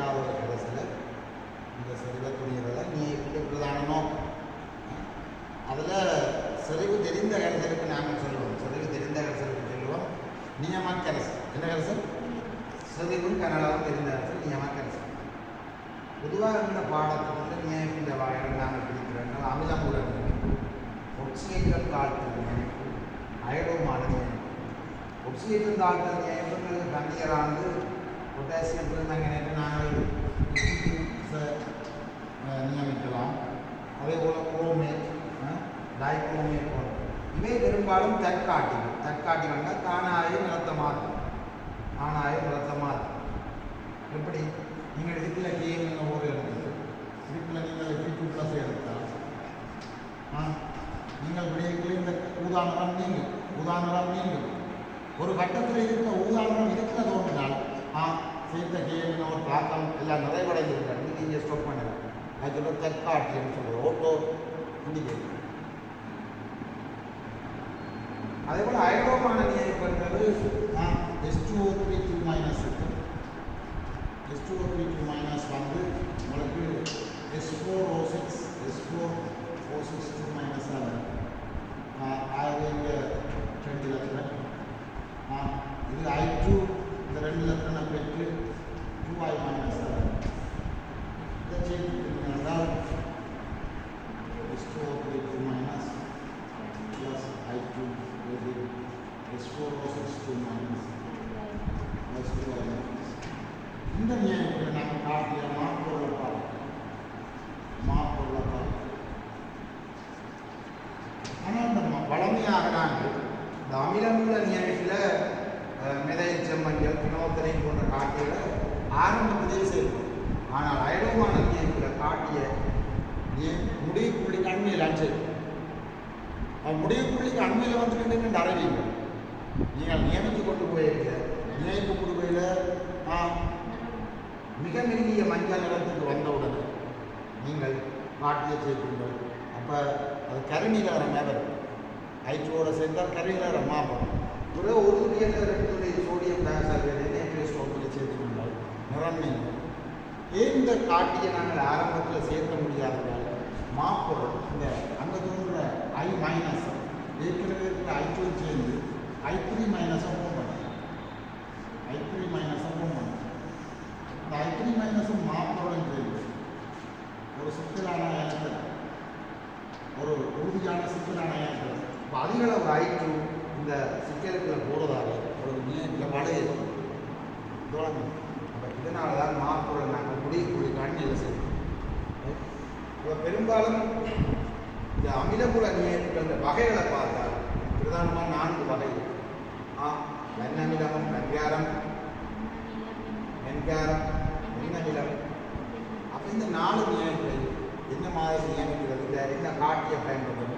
ஞாபகம் கடைசியில் இந்த சரிவத்துடைய வேலை நீ உண்டு பிரதான நோக்கம் அதில் சரிவு தெரிந்த கடைசலுக்கு நாங்கள் சொல்லுவோம். சரிவு தெரிந்த கடைசலுக்கு சொல்லுவோம். நியமக்கரசு என்ன கரசு சரிவும் கனடாவும் தெரிந்த அரசு நியமக்கரசு பொதுவாக இந்த பாடத்தை வந்து நியமிக்கின்ற வகையில் நாங்கள் பிடிக்கிறோம். அமிலம் உடன் ஒக்சிஜன் காலத்தில் நியமிப்பு அயடோமான நியமிப்பு ஒக்சிஜன் காலத்தில் நியமிப்புங்கிறது தண்ணீரானது பொட்டாசியம் பெருந்தங்கனேற்று நாங்கள் ச- நியமிக்கலாம் அதே போல் குரோமேட் டைக்ரோமேட் போன்ற இவை பெரும்பாலும் தற்காட்டிகள். தற்காட்டிகள்னா தானாய நிலத்தை மாற்றும். தானாயே நிலத்தை மாற்றும். எப்படி? நீங்கள் இதுக்குள்ள கேம் என்ன ஒரு எடுத்து இதுக்குள்ள நீங்கள் எப்படி டூ ப்ளஸ் எடுத்தால் ஆ நீங்கள் விடையத்தில் இந்த ஊதானரம் நீங்கள் ஊதானரம் நீங்கள் ஒரு கட்டத்தில் இருக்கிற ஊதானரம் இருக்கிற தோன்றினால் சேர்த்த கேமின் ஒரு தாக்கம் எல்லாம் நிறைவடைந்திருக்கிறது நீங்கள் இங்கே ஸ்டாப் பண்ணலாம் அது சொல்ல தற்காட்டின்னு சொல்லுவோம் ஓட்டோ இண்டிகேட் அதே போல் ஐரோப்பான நியமிப்பது S two O three two minus S two O three two minus வந்து உங்களுக்கு S four O six S four O six two minus ஆகும் ஆயிரத்தி இங்கே ரெண்டு லட்சம் இது ஐ டூ இந்த ரெண்டு லட்சம் பெற்று டூ ஐ மைனஸ் ஆகும் இதை செய்து S two O three two minus plus I2 will be S4 also S2 minus S2 இந்த நியமத்தில் நாம் காட்டிய மாப்பொருளை பாடம் மாப்பொருளை பாடம் ஆனால் நம்ம வளமையாக நாங்கள் இந்த அமிலமுள்ள நியாயத்தில் மிதை செம்மஞ்சள் பினோத்தனை போன்ற காட்டிகளை ஆரம்பத்திலே சேர்ப்போம் ஆனால் ஐரோமான நியாயத்தில் காட்டிய முடிவு புள்ளிக்கு அண்மையில் சேர்ப்போம் முடிவு புள்ளிக்கு அண்மையில் வந்துட்டு நின்று அறிவீங்க நீங்கள் நியமித்து கொண்டு போயிருக்க நியமிப்பு கொடுக்கையில் மிக மெல்லிய மஞ்சள் நிறத்துக்கு வந்தவுடனே நீங்கள் காட்டிய சேர்ப்பீங்கள் அப்போ அது கருநீல மாதிரி இருக்கும். சேர்ந்தால் கருநீல மாப்படும் துறை ஒரு துளியில் ரெண்டு துளி சோடியம் டயாக்சைடு நேற்று ஸ்டோக்கில் சேர்த்துக்கொண்டால் நிறம் நீங்கள் இந்த காட்டியை நாங்கள் ஆரம்பத்தில் சேர்க்க முடியாததால் மாப்பொருள் இந்த அங்கே தோன்ற ஐ மைனஸ் ஏற்கனவே இருக்கிற ஐ சேர்ந்து ஐ த்ரீ மைனஸை ஃபோன் பண்ணும் ஐ த்ரீ மைனஸை ஃபோன் பண்ணும் இந்த ஐ த்ரீ மைனஸும் மாப்பொருளும் சேர்ந்து ஒரு சிக்கலான அயனத்தில் ஒரு உறுதியான சிக்கலான அயனத்தில் இப்போ அதிக ஐ டூ இந்த சிக்கலுக்குள்ள போகிறதால ஒரு இந்த மழை தொடங்கும் அப்போ இதனால தான் மாப்பொருள் நாங்கள் குடிக்குடி கண்ணியில் செய்வோம். இப்போ பெரும்பாலும் இந்த அமிலகுல நியமிக்கின்ற வகைகளை பார்த்தால் பிரதானமாக நான்கு வகை. ஆ வெண்ணமிலம் வெங்காரம் வெங்காரம் வெண்ணமிலம் அப்போ இந்த நாலு நியமிகள் என்ன மாதிரி நியமிக்கிறது? இந்த காட்டிய பயன்படுத்த